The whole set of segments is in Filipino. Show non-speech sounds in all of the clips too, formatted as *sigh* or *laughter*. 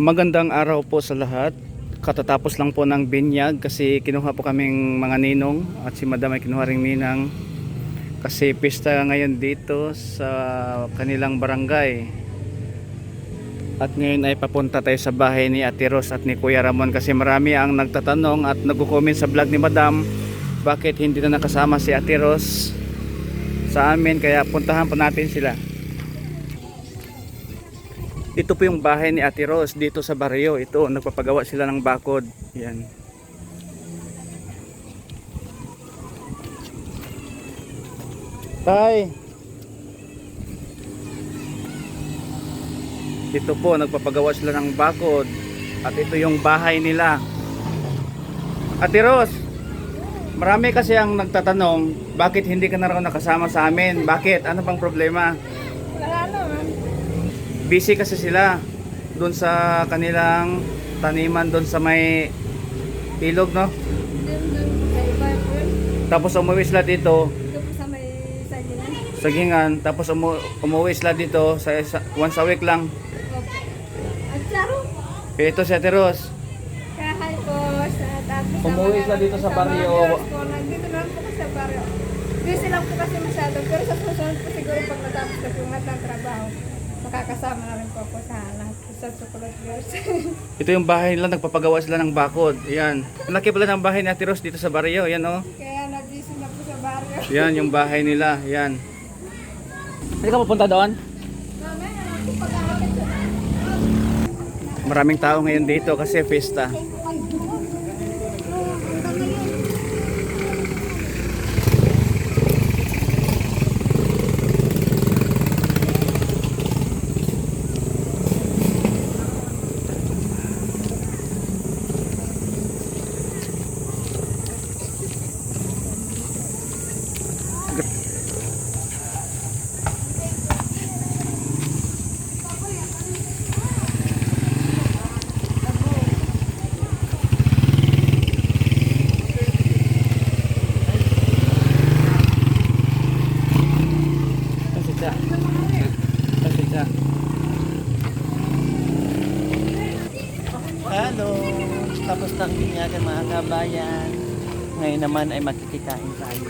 Magandang araw po sa lahat. Katatapos lang po ng binyag kasi kinuha po kaming mga ninong at si madam ay kinuha ring ninang kasi pista ngayon dito sa kanilang barangay. At ngayon ay papunta tayo sa bahay ni Ate Ros at ni Kuya Ramon kasi marami ang nagtatanong at nagko-comment sa vlog ni Madam bakit hindi na nakasama si Ate Ros sa amin kaya puntahan po natin sila. Ito po yung bahay ni Ate Ros dito sa baryo. Ito, nagpapagawa sila ng bakod. Yan. Tay. Ito po, nagpapagawa sila ng bakod. At ito yung bahay nila. Ate Ros, marami kasi ang nagtatanong, bakit hindi ka na raw nakasama sa amin? Bakit? Ano bang problema? Busy kasi sila doon sa kanilang taniman doon sa may ilog no? Sa tapos umuwi sila dito. Sa sa gingan tapos umu- umuwi sila dito sa isa- once a week lang. Ito si Ate Ros Kahay po sa tapos sa Umuwi sila dito sa po. Nandito lang po sa baryo. Busy lang po kasi masyado. Pero sa susunod po siguro pag natapos na po ng trabaho, makakasama na rin po po sa lahat po sa chocolate girls. ito yung bahay nila nagpapagawa sila ng bakod yan ang laki pala ng bahay ni Ate Ros dito sa baryo yan oh Kaya na-busy na po sa baryo. yan yung bahay nila yan hindi ka pupunta doon? Maraming tao ngayon dito kasi fiesta kasi siya kasi siya Hello! Tapos ng kabayan. Ngayon naman ay makikikain tayo.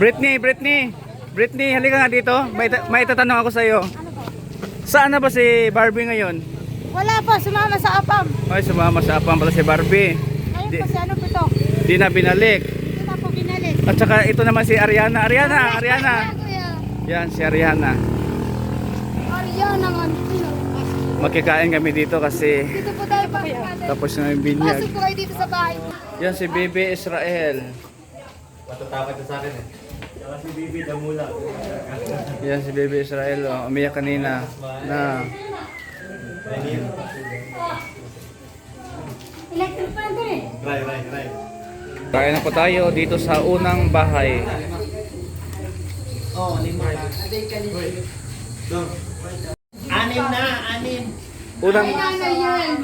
Britney, Britney. Britney, halika nga dito. May, ta- may tatanong ako sa iyo. Saan na ba si Barbie ngayon? Wala po, sumama sa apam. Ay, sumama sa apang pala si Barbie. Ayun Di- po si ano po to. Di na binalik. Hindi na po binalik. At saka ito naman si Ariana. Ariana, Ariana. Yan, si Ariana. Arya naman. Magkikain kami dito kasi Dito po tayo pa. tapos na yung binyag. Pasok po kayo dito sa bahay. Yan si Bibi Israel. Matatakot sa akin eh. Saka si Bibi Damula. Yan si Bibi Israel. Oh, umiyak kanina na Electric fan to eh. Ray, ray, ray. kain na po tayo dito sa unang bahay. Oh, lima. Anim na, anim. Unang yan?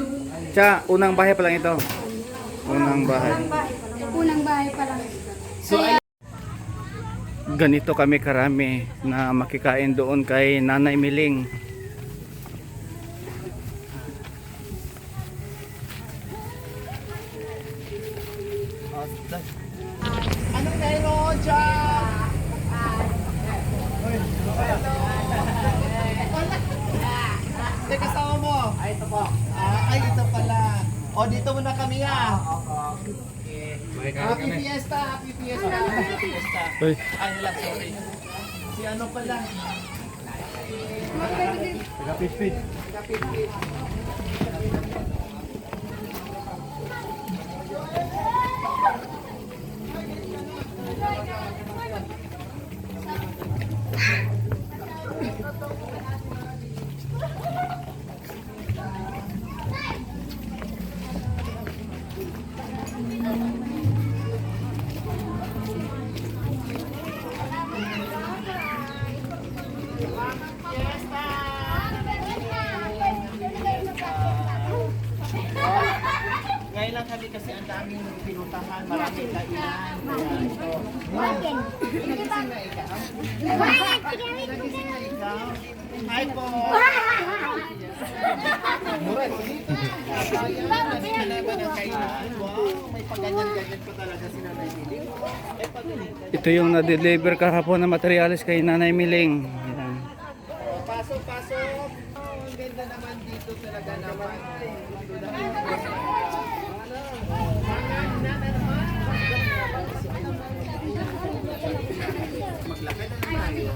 Cha, unang bahay pa lang ito. Unang bahay. Unang bahay pa lang. ganito kami karami na makikain doon kay Nanay Miling. Anong meron dyan? Hindi kasama mo? Ay, ito po. Ah, ay, ito pala. O, dito muna kami ah. Happy Fiesta, Happy Fiesta, Happy Fiesta. Ay, lang, sorry. Si ano pala? pupuntahan, Hi po! Mura, dito. May pagganyan-ganyan pa talaga si Nanay ka. Ito yung na-deliver kahapon na materialis kay Nanay Miling. Ayan. Oh, pasok, pasok. Oh, ang ganda naman dito talaga naman. Maglakad na tayo.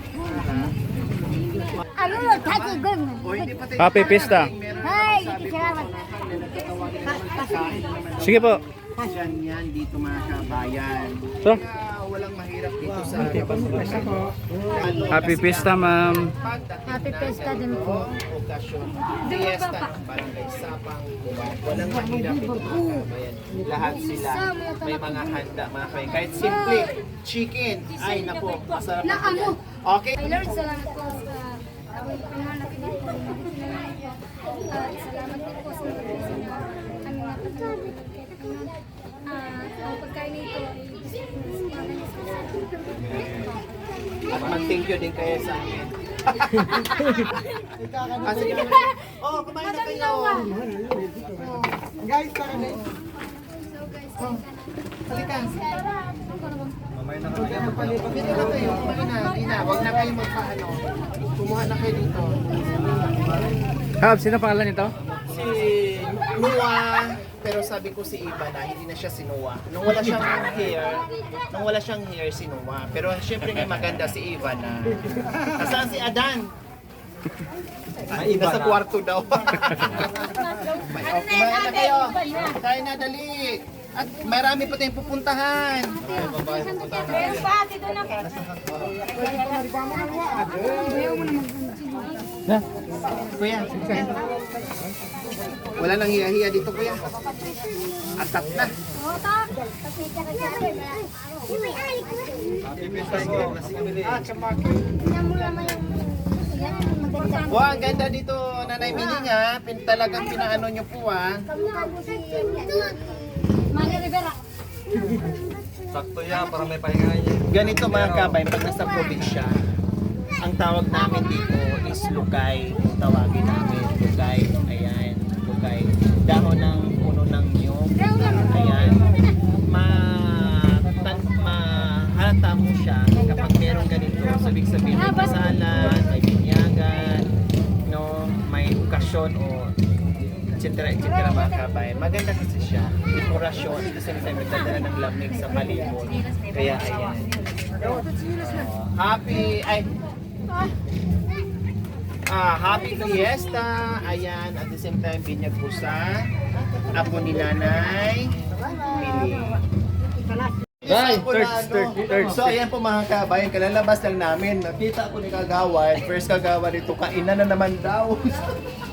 Pa tayo Happy Pista. Hay, salamat. Sige po. Diyan yan, dito mga kabayan. So, walang mahirap dito sa Happy Pista, ma'am. Happy Pista din po. fiesta ng barangay Sapang? Walang mahirap dito mga kabayan. Lahat sila may mga handa mga kabayan. Kahit simple chicken, ay nako, masarap. Na amo. Okay. Ay Lord, salamat po sa ako'y pinanap din po. At salamat din po sa mga blessing na aming napatawid. Ah, ang pagkain nito ay At mag-thank you din kayo sa amin. ah. Oh, kumain na kayo. Guys, tara na. Oh, halika. Dito na kayo. Na. Hindi na. Huwag na kayo magpaano. Kumuha na kayo dito. Hab, sino pangalan nito? Si Noah, pero sabi ko si Iba na hindi na siya si Noah. Nung wala siyang hair, nung wala siyang hair si Noah. Pero syempre nga maganda si Iba na. Nasaan si Adan? Ay, Nasa kwarto daw. Oh, *laughs* kumain na kayo. Kain na, dali. At marami pa tayong pupuntahan. Na. Kuya, wala nang hiya-hiya dito, kuya. Atat na. Wow, ang ganda dito, Nanay Miling ha. Pin, talagang pinaano nyo po ha. Sakto yan, para may pahinga niya. Ganito mga kabay, pag nasa probinsya, ang tawag namin dito is lukay. Tawagin namin, lukay. Ayan, lukay. Dahon ng puno ng niyog. Ayan. Ma, tan, mahata mo siya kapag meron ganito. Sabi sabihin may kasalan, may binyagan, no, may okasyon o etc. etc. mga kabay. Maganda kasi siya. Dekorasyon. Same time, nagdadala ng lamig sa palibot. Kaya ayan. Oh, happy, ay, Ah, happy fiesta. Ayan, at the same time binyag po sa apo ni Nanay. Mili. Ay, third, third, third. So ayan po mga kabayan, kalalabas lang namin. Nakita ko ni Kagawan, first Kagawan dito, kainan na naman daw. *laughs*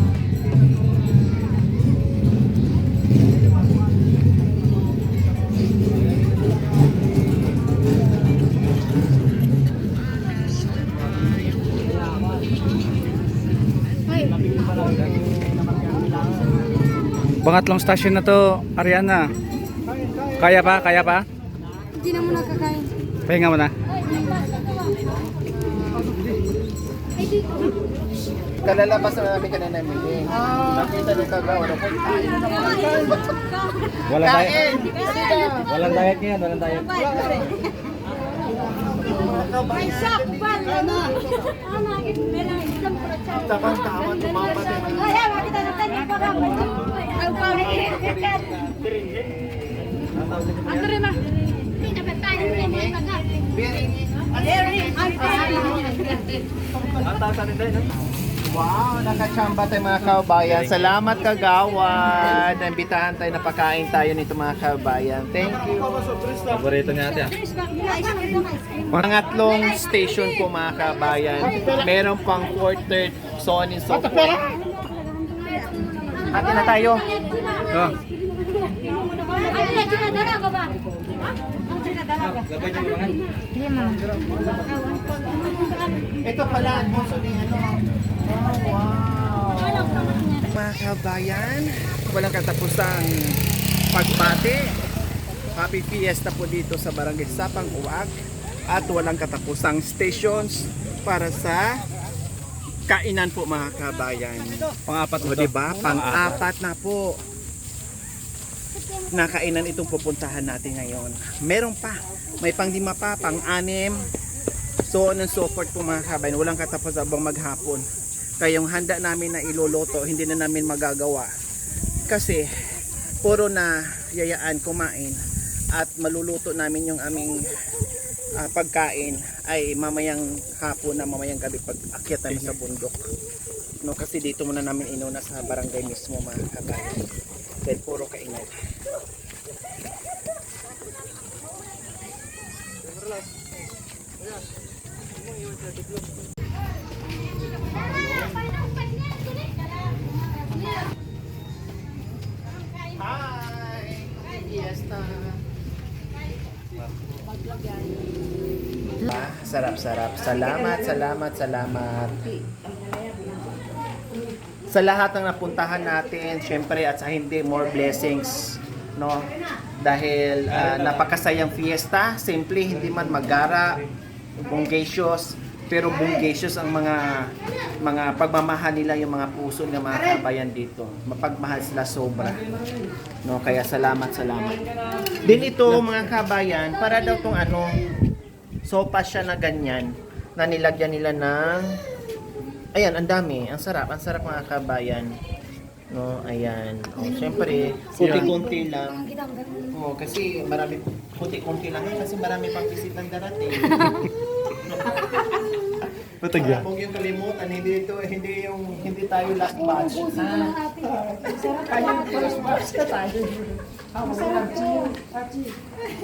Pangatlong station na to, Ariana. Kaya pa? Kaya pa? Hindi na mo nakakain. Pahinga mo na. Kalalabas na namin kanina meeting. Nakita ni Kagawan, ako, kain na naman. Wala Kain! Walang diet ngayon, walang diet. Ay, sak! Paano? Ano? Takang-tama, tumama din. Kaya, makita natin yung parang ang pangit. Ano rin na? Hindi na ba tayo yung mga taga? Wow, nakachamba tayo mga kabayan. Salamat kagawad. Nambitahan tayo, napakain tayo nito mga kabayan. Thank you. Paborito niya ate. Pangatlong station po mga kabayan. Meron pang fourth, third, so on and so forth. Ate na tayo. Oh. Ano na, dinadala ka ba? Ito pala, ang puso ni ano. Oh, wow. Mga kabayan, walang katapusang pagbati. Happy Fiesta po dito sa Barangay Sapang Uwag at walang katapusang stations para sa kainan po mga kabayan. Pang-apat O diba? Pang-apat na po na kainan itong pupuntahan natin ngayon. Meron pa. May pang-lima pa, pang-anim. So on and so forth po mga kabayan. Walang katapos abang maghapon. Kaya yung handa namin na iloloto, hindi na namin magagawa. Kasi puro na yayaan kumain at maluluto namin yung aming ah, pagkain ay mamayang hapon na mamayang gabi pag akyat namin sa bundok. No, kasi dito muna namin inuna sa barangay mismo mga kabayan. Dahil puro kainan. Hi! Fiesta! Ah, sarap, sarap. Salamat, salamat, salamat. Sa lahat ng napuntahan natin, syempre at sa hindi, more blessings. No? Dahil ah, napakasayang fiesta, simple, hindi man magara, bunggacious, pero bunggacious ang mga mga pagmamahal nila yung mga puso ng mga kabayan dito. Mapagmahal sila sobra. No, kaya salamat, salamat. Din ito mga kabayan, para daw tong ano, sopa siya na ganyan, na nilagyan nila ng Ayan, ang dami. Ang sarap. Ang sarap mga kabayan. No, ayan. Oh, syempre, kunti-kunti lang. Oh, kasi marami kunti-kunti lang kasi marami pang bisitang darating. *laughs* Patagya. Huwag yung kalimutan, hindi ito, hindi yung hindi tayo last batch. Ha? Kaya first batch ka tayo.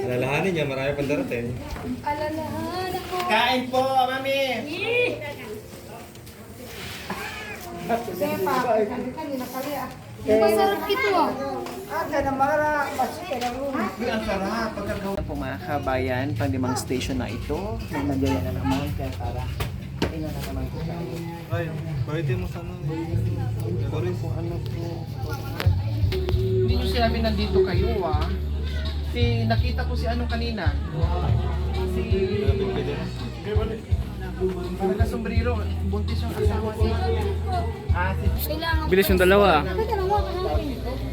Alalahanin niya, marami pang darating. Alalahan ako. Kain po, mami! Masarap ito ah. Uy, ang sarap. Pagkagawa po mga kabayan, panglimang station na ito. May nagyaya na naman, kaya tara. Kainan na naman po tayo. Ay, pwede mo sana. Sorry po. Ano po? Hindi nyo sinabi nandito kayo ah. Si, nakita ko si ano kanina. Si... Yung nakasombrero, buntis yung asawa niya. Ah, si... Bilis yung dalawa.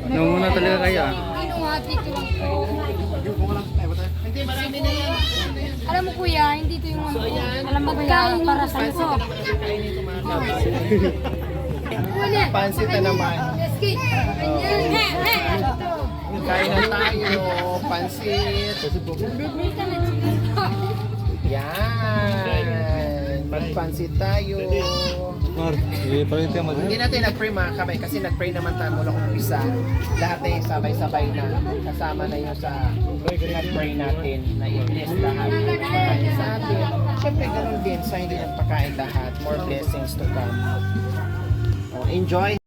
Nanguna talaga kaya. Inuhati ko lang. Hindi, marami na yan. Alam mo kuya, hindi ito yung ano. Alam mo kuya, para sa ito. Wala. Pansit na naman. Kain na tayo. Pansit. Yan. Magpansit tayo. Mar, eh, parang tayo mag- Hindi natin nag-pray mga kabay kasi nag-pray naman tayo mula umpisa. Lahat na yung sabay-sabay na. Kasama na yung sa nag-pray natin na i-bless lahat. Pagkain sa atin. Siyempre ganun din sa hindi nagpakain lahat. More blessings to come. Oh, enjoy.